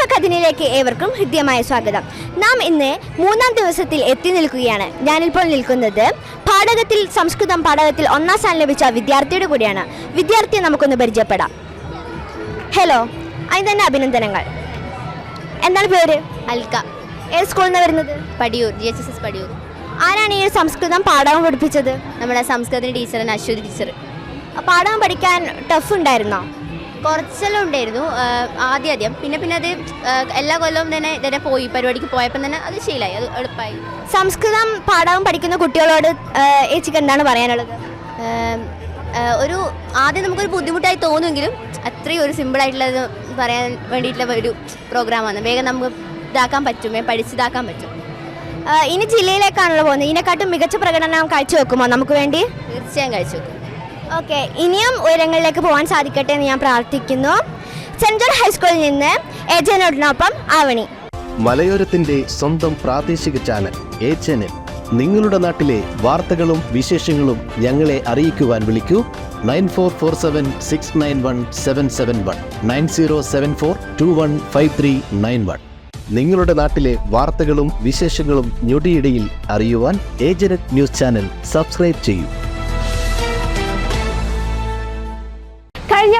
കഥനിലേക്ക് ഏവർക്കും ഹൃദ്യമായ സ്വാഗതം. നാം ഇന്ന് മൂന്നാം ദിവസത്തിൽ എത്തി നിൽക്കുകയാണ്. ഞാനിപ്പോൾ നിൽക്കുന്നത് പാഠകത്തിൽ സംസ്കൃതം പാഠകത്തിൽ ഒന്നാം സ്ഥാനം ലഭിച്ച വിദ്യാർത്ഥിയുടെ കൂടിയാണ്. വിദ്യാർത്ഥിയെ നമുക്കൊന്ന് പരിചയപ്പെടാം. ഹലോ അതിന് തന്നെ അഭിനന്ദനങ്ങൾ. എന്താണ് പേര്? അൽക്ക. ഏത് സ്കൂളിൽ നിന്ന് വരുന്നത്? Padiyoor G H S S Padiyoor. ആരാണ് ഈ സംസ്കൃതം പാഠകം പഠിപ്പിച്ചത്? നമ്മുടെ സംസ്കൃതത്തിന് ടീച്ചറാണ് അശ്വതി ടീച്ചർ പാഠകം പഠിക്കാൻ ടഫ് ഉണ്ടായിരുന്നോ? കുറച്ചെല്ലാം ഉണ്ടായിരുന്നു ആദ്യം ആദ്യം. പിന്നെ പിന്നെ അത് എല്ലാ കൊല്ലവും തന്നെ ഇതന്നെ പോയി പരിപാടിക്ക് പോയപ്പം തന്നെ അത് ശീലമായി അത് എളുപ്പമായി. സംസ്കൃതം പാഠവും പഠിക്കുന്ന കുട്ടികളോട് ഏച്ചിക്ക് എന്താണ് പറയാനുള്ളത്? ഒരു ആദ്യം നമുക്കൊരു ബുദ്ധിമുട്ടായി തോന്നുമെങ്കിലും അത്രയും ഒരു സിമ്പിളായിട്ടുള്ളത് പറയാൻ വേണ്ടിയിട്ടുള്ള ഒരു പ്രോഗ്രാമാണ്. വേഗം നമുക്ക് ഇതാക്കാൻ പറ്റും വേഗം പഠിച്ചിതാക്കാൻ പറ്റും. ഇനി ജില്ലയിലേക്കാണല്ലോ പോകുന്നത്. ഇതിനെക്കാട്ടും മികച്ച പ്രകടനം കാഴ്ചവെക്കുമോ നമുക്ക് വേണ്ടി? തീർച്ചയായും കാഴ്ചവെക്കും. വെക്കും ഓക്കെ ഇനിയും ഉയരങ്ങളിലേക്ക് പോകാൻ സാധിക്കട്ടെ എന്ന് ഞാൻ പ്രാർത്ഥിക്കുന്നു. സെൻട്രൽ ഹൈസ്കൂളിൽ നിന്ന് ഏജനോടിനൊപ്പം ആവണി. മലയോരത്തിന്റെ സ്വന്തം പ്രാദേശിക ചാനൽ എ നിങ്ങളുടെ നാട്ടിലെ വാർത്തകളും വിശേഷങ്ങളും ഞങ്ങളെ അറിയിക്കുവാൻ വിളിക്കൂ. Nine four four seven six nine one seven seven one. Nine zero seven four two one five three nine one. നിങ്ങളുടെ നാട്ടിലെ വാർത്തകളും വിശേഷങ്ങളും ഞൊടിയിടയിൽ അറിയുവാൻ ഏജനറ്റ് ന്യൂസ് ചാനൽ സബ്സ്ക്രൈബ് ചെയ്യൂ.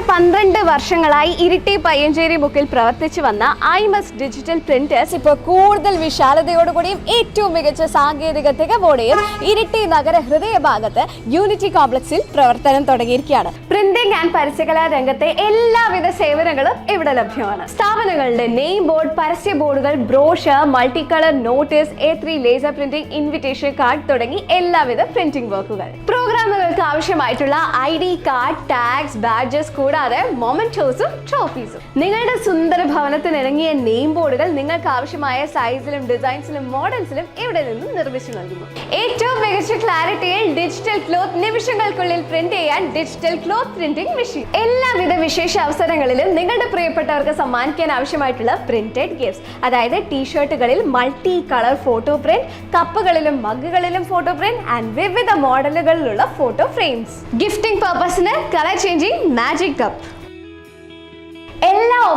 പന്ത്രണ്ട് വർഷങ്ങളായി ഇരിട്ടി പയ്യഞ്ചേരി ബുക്കിൽ പ്രവർത്തിച്ചു വന്ന ഐമസ് ഡിജിറ്റൽ പ്രിന്റേഴ്സ് ഇപ്പോൾ കൂടുതൽ വിശാലതയോടുകൂടിയും ഏറ്റവും മികച്ച സാങ്കേതിക തികവോടെയും ഇരിട്ടി നഗര ഹൃദയഭാഗത്ത് യൂണിറ്റി കോംപ്ലക്സിൽ പ്രവർത്തനം തുടങ്ങിയിരിക്കുകയാണ്. പ്രിന്റിംഗ് ആൻഡ് പരസ്യകലാ രംഗത്തെ എല്ലാവിധ സേവനങ്ങളും ഇവിടെ ലഭ്യമാണ്. സ്ഥാപനങ്ങളുടെ നെയിം ബോർഡ് പരസ്യ ബോർഡുകൾ brochure multi colour notice A three laser printing invitation card തുടങ്ങി എല്ലാവിധ പ്രിന്റിംഗ് വർക്കുകൾ പ്രോഗ്രാമുകൾക്ക് ആവശ്യമായിട്ടുള്ള I D card tags badges കൂടാതെ മൊമെന്റോസും ട്രോഫീസും നിങ്ങളുടെ സുന്ദര ഭവനത്തിന് ഇറങ്ങിയ നെയിം ബോർഡുകൾ നിങ്ങൾക്ക് ആവശ്യമായ സൈസിലും ഡിസൈൻസിലും മോഡൽസിലും ഇവിടെ നിന്നും നിർമ്മിച്ചു നൽകുന്നു. ഏറ്റവും മികച്ച ക്ലാരിറ്റിയിൽ ഡിജിറ്റൽ ക്ലോത്ത് നിമിഷങ്ങൾക്കുള്ളിൽ പ്രിന്റ് ചെയ്യാൻ ഡിജിറ്റൽ ക്ലോത്ത് പ്രിന്റിംഗ് മെഷീൻ എല്ലാവിധ വിശേഷ അവസരങ്ങളിലും നിങ്ങളുടെ പ്രിയപ്പെട്ടവർക്ക് സമ്മാനിക്കാൻ ആവശ്യമായിട്ടുള്ള പ്രിന്റഡ് ഗിഫ്റ്റ്സ് അതായത് ടീഷർട്ടുകളിൽ മൾട്ടി കളർ ഫോട്ടോ പ്രിന്റ് കപ്പുകളിലും മഗ്ഗുകളിലും ഫോട്ടോ പ്രിന്റ് ആൻഡ് വിവിധ മോഡലുകളിലുള്ള ഫോട്ടോ ഫ്രെയിംസ് ഗിഫ്റ്റിംഗ് പർപ്പസിന് colour changing magic cup